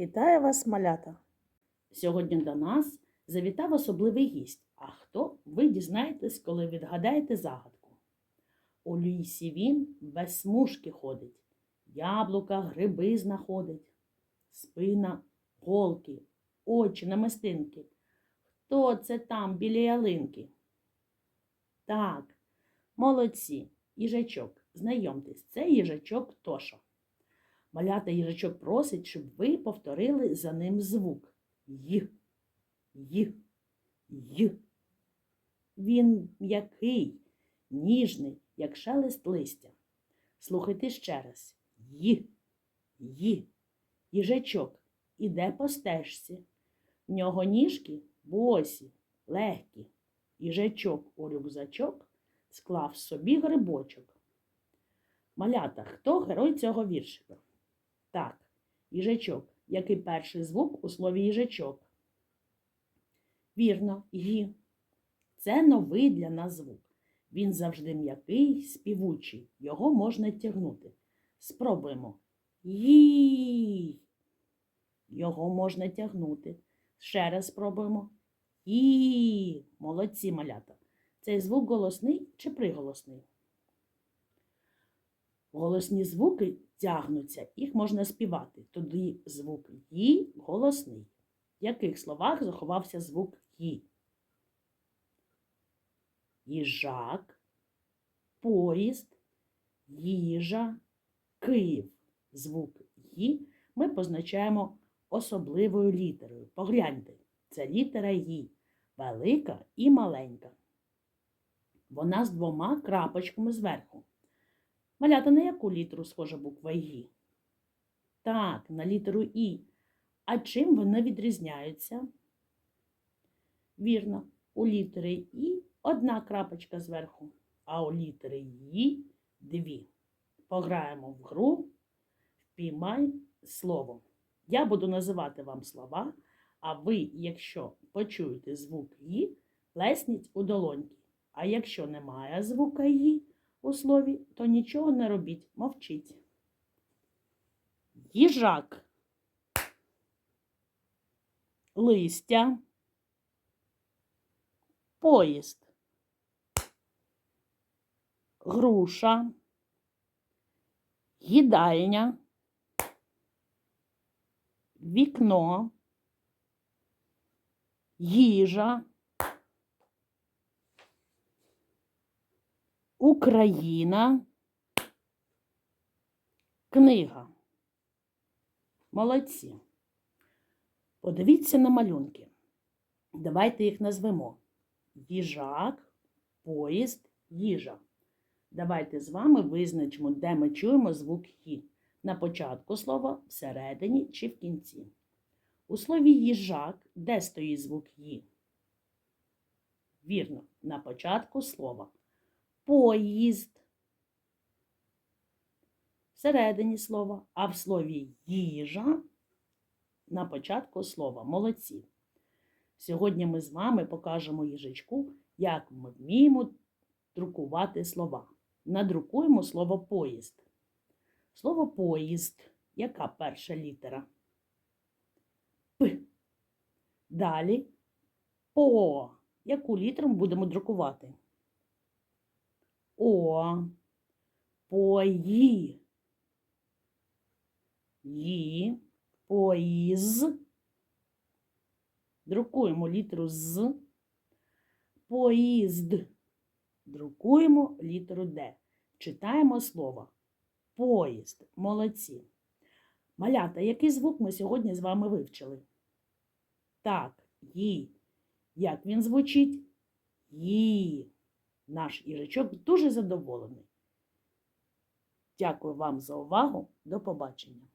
Вітаю вас, малята! Сьогодні до нас завітав особливий гість. А хто ви дізнаєтесь, коли відгадаєте загадку? У лісі він без смужки ходить, яблука, гриби знаходить, спина, голки, очі, намистинки. Хто це там біля ялинки? Так, молодці, їжачок. Знайомтесь, це їжачок Тоша. Малята їжачок просить, щоб ви повторили за ним звук Й. Й. Й. Він м'який, ніжний, як шелест листя. Слухайте ще раз. Й. Й. Їжачок іде по стежці. В нього ніжки босі, легкі. Їжачок у рюкзачок склав собі грибочок. Малята, хто герой цього віршика? Так, їжачок. Який перший звук у слові їжачок? Вірно, гі. Це новий для нас звук. Він завжди м'який, співучий. Його можна тягнути. Спробуємо. Ї. Його можна тягнути. Ще раз спробуємо. І. Молодці малята. Цей звук голосний чи приголосний? Голосні звуки тягнуться, їх можна співати. Тоді звук «ї» голосний. В яких словах заховався звук «ї»? Їжак, поїзд, їжа, Київ. Звук «ї» ми позначаємо особливою літерою. Погляньте, це літера «ї», велика і маленька. Вона з двома крапочками зверху. Малята, на яку літеру схожа буква «Ї»? Так, на літеру І. А чим вони відрізняються? Вірно, у літери І одна крапочка зверху, а у літери «Ї» дві. Пограємо в гру, впіймай слово. Я буду називати вам слова, а ви, якщо почуєте звук «Ї», плесніть у долоньки. А якщо немає звука «Ї», у слові, то нічого не робіть, мовчіть. Їжак, листя, поїзд, груша, їдальня, вікно, їжа. Україна. Книга. Молодці. Подивіться на малюнки. Давайте їх назвемо. Їжак, поїзд, їжа. Давайте з вами визначимо, де ми чуємо звук «хі». На початку слова, всередині чи в кінці. У слові їжак де стоїть звук «ї»? Вірно, на початку слова поїзд. Всередині слова, а в слові їжа на початку слова молодці. Сьогодні ми з вами покажемо їжачку, як ми вміємо друкувати слова. Надрукуємо слово поїзд. Слово поїзд. Яка перша літера? П. Далі По. Яку літеру ми будемо друкувати? О, пої. Ї, поїз. Друкуємо літеру з. Поїзд. Друкуємо літеру Д. Читаємо слово. Поїзд. Молодці. Малята, який звук ми сьогодні з вами вивчили? Так, ї. Як він звучить? Ї. Наш їжачок дуже задоволений. Дякую вам за увагу. До побачення!